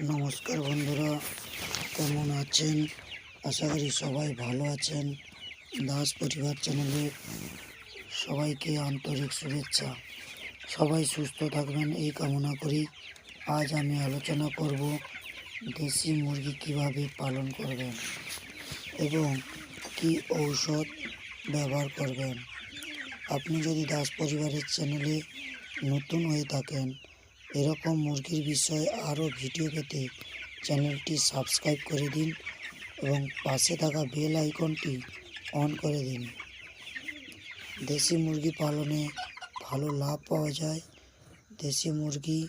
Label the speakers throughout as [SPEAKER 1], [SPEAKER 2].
[SPEAKER 1] নমস্কার বন্ধুরা, কেমন আছেন? আশা করি সবাই ভালো আছেন। দাস পরিবার চ্যানেলে সবাইকে আন্তরিক শুভেচ্ছা। সবাই সুস্থ থাকবেন, এই কামনা করি। আজ আমি আলোচনা করব দেশি মুরগি কীভাবে পালন করবেন এবং কি ঔষধ ব্যবহার করবেন। আপনি যদি দাস পরিবারের চ্যানেলে নতুন হয়ে থাকেন এরকম মুরগির বিষয়ে আরও ভিডিও পেতে চ্যানেলটি সাবস্ক্রাইব করে দিন এবং পাশে থাকা বেল আইকনটি অন করে দিন। দেশি মুরগি পালনে ভালো লাভ পাওয়া যায়। দেশি মুরগি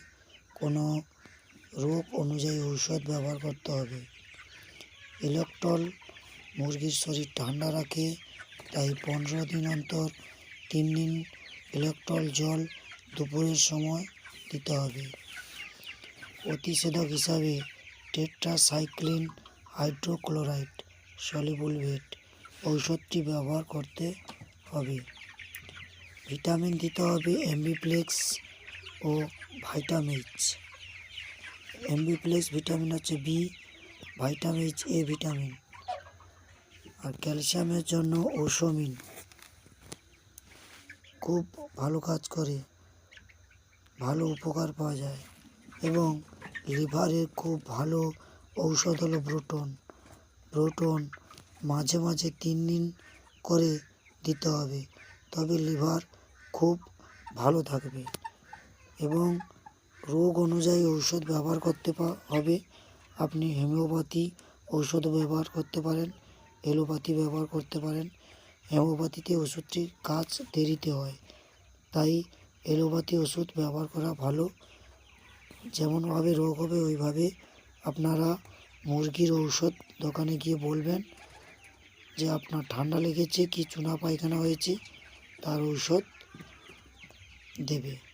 [SPEAKER 1] কোনো রোগ অনুযায়ী ঔষধ ব্যবহার করতে হবে। ইলেকট্রল মুরগির শরীর ঠান্ডা রাখে, তাই পনেরো দিন অন্তর তিন দিন ইলেকট্রল জল দুপুরের সময় দিতে হবে। প্রতিষেধক হিসাবে টেট্রাসাইক্লিন হাইড্রোক্লোরাইড, সলিবুলভেট ঔষধটি ব্যবহার করতে হবে। ভিটামিন দিতে হবে এমবিপ্লেক্স ও ভাইটামিচ এমবিপ্লেক্স ভিটামিন হচ্ছে বি ভাইটামিচ এ ভিটামিন। আর ক্যালসিয়ামের জন্য ওসোমিন। খুব ভালো কাজ করে। ভালো উপকার পাওয়া যায় এবং লিভারের খুব ভালো ঔষধ হলো ব্রোটন। ব্রোটন মাঝে মাঝে তিন দিন করে দিতে হবে, তবে লিভার খুব ভালো থাকবে এবং রোগ অনুযায়ী ঔষধ ব্যবহার করতে হবে। আপনি হোমিওপ্যাথি ঔষধ ব্যবহার করতে পারেন এলোপ্যাথি ব্যবহার করতে পারেন। হোমিওপ্যাথিতে ওষুধটির কাজ দেরিতে হয়, তাই এলোপ্যাথি ওষুধ ব্যবহার করা ভালো। যেমনভাবে রোগ হবে, ওইভাবে আপনারা মুরগির ঔষধ দোকানে গিয়ে বলবেন যে আপনার ঠান্ডা লেগেছে, কি চুনা পায়খানা হয়েছে, তার ঔষধ দেবে।